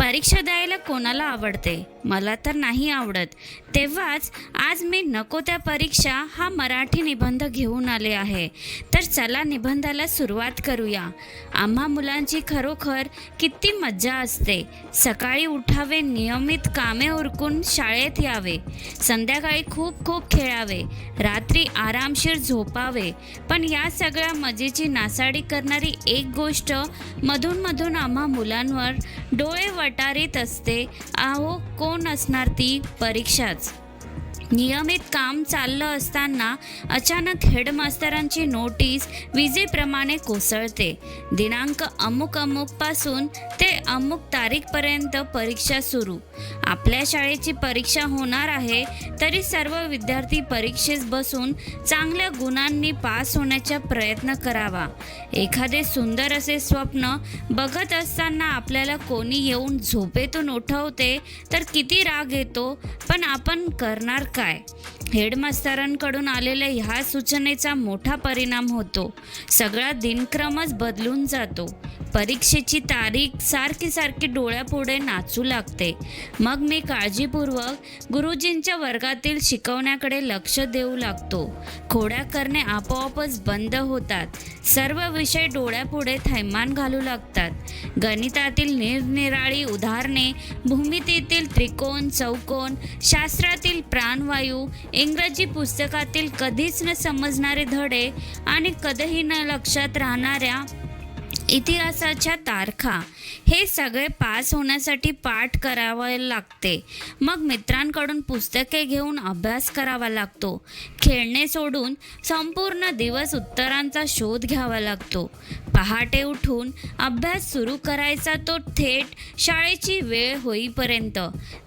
परीक्षा द्यायला कोणाला आवडते? मला तर नाही आवडत. तेव्हाच आज मी नको त्या परीक्षा हा मराठी निबंध घेऊन आले आहे. तर चला निबंधाला सुरुवात करूया. आम्हा मुलांची खरोखर किती मज्जा असते. सकाळी उठावे नियमित कामे उरकून शाळेत यावे. संध्याकाळी खूप खूप खेळावे. रात्री आरामशीर झोपावे. पण या सगळ्या मजेची नासाडी करणारी एक गोष्ट मधून मधून आम्हा मुलांवर डोळे पटारीत असते. आहो कोण असणार ती परीक्षाच? नियमित काम चाललं असताना अचानक हेडमास्तरांची नोटीस विजेप्रमाणे कोसळते. दिनांक अमुक अमुकपासून ते अमुक तारीखपर्यंत परीक्षा सुरू. आपल्या शाळेची परीक्षा होणार आहे तरी सर्व विद्यार्थी परीक्षेस बसून चांगल्या गुणांनी पास होण्याचा प्रयत्न करावा. एखादे सुंदर असे स्वप्न बघत असताना आपल्याला कोणी येऊन झोपेतून उठवते तर किती राग येतो पण आपण करणार काय? हेडमास्तरांकडून आलेल्या ह्या सूचनेचा मोठा परिणाम होतो. सगळा दिनक्रमच बदलून जातो. परीक्षेची तारीख सारखी सारखी डोळ्यापुढे नाचू लागते. मग मी काळजीपूर्वक गुरुजींच्या वर्गातील शिकवण्याकडे लक्ष देऊ लागतो. खोड्या करणे आपोआपच बंद होतात. सर्व विषय डोळ्यापुढे थैमान घालू लागतात. गणितातील निरनिराळी उदाहरणे भूमितीतील त्रिकोण चौकोन शास्त्रातील प्राणवायू इंग्रजी पुस्तकातील कधीच न समजणारे धडे आणि कधीही न लक्षात राहणाऱ्या इतिहासाच्या तारखा. हे सगळे पास होण्यासाठी पाठ करावे लागते. मग मित्रांकडून पुस्तके घेऊन अभ्यास करावा लागतो. खेळणे सोडून संपूर्ण दिवस उत्तरांचा शोध घ्यावा लागतो. पहाटे उठून अभ्यास सुरू करायचा तो थेट शाळेची वेळ होईपर्यंत.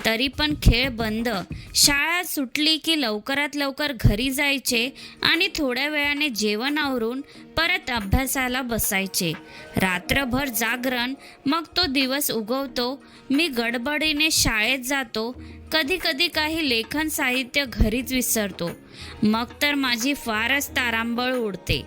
तरी पण खेळ बंद. शाळा सुटली की लवकरात लवकर घरी जायचे आणि थोड्या वेळाने जेवण आवरून परत अभ्यासाला बसायचे. रात्रभर जागरण मग तो दिवस उगवतो. मी गडबडीने शाळेत जातो. कधी कधी काही लेखन साहित्य घरीच विसरतो. मग तर माझी फारच तारांबळ उडते.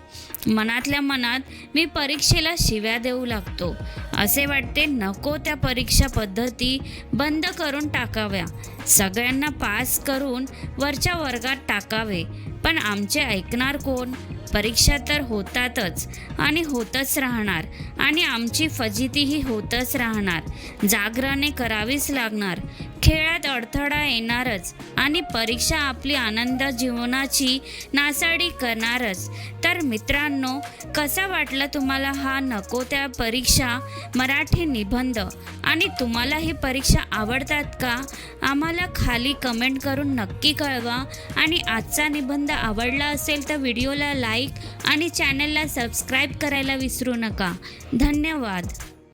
मनातल्या मनात मी परीक्षेला शिव्या देऊ लागतो. असे वाटते नको त्या परीक्षा पद्धती बंद करून टाकाव्या. सगळ्यांना पास करून वरच्या वर्गात टाकावे. पण आमचे ऐकणार कोण? परीक्षा तर होतातच आणि होतच राहणार. आणि आमची फजितीही होतच राहणार. जागरणे करावीच लागणार. खेळात अडथळा येणारच आणि परीक्षा आपली आनंद जीवनाची नासाडी करणारच. तर मित्रांनो कसा वाटला तुम्हाला हा नको त्या परीक्षा? मराठी निबंध. आणि तुम्हाला ही परीक्षा आवडतात का? आम्हाला खाली कमेंट करून नक्की कळवा. आणि आजचा निबंध आवडला असेल तर व्हिडिओला लाईक आणि चॅनलला सबस्क्राईब करायला विसरू नका. धन्यवाद.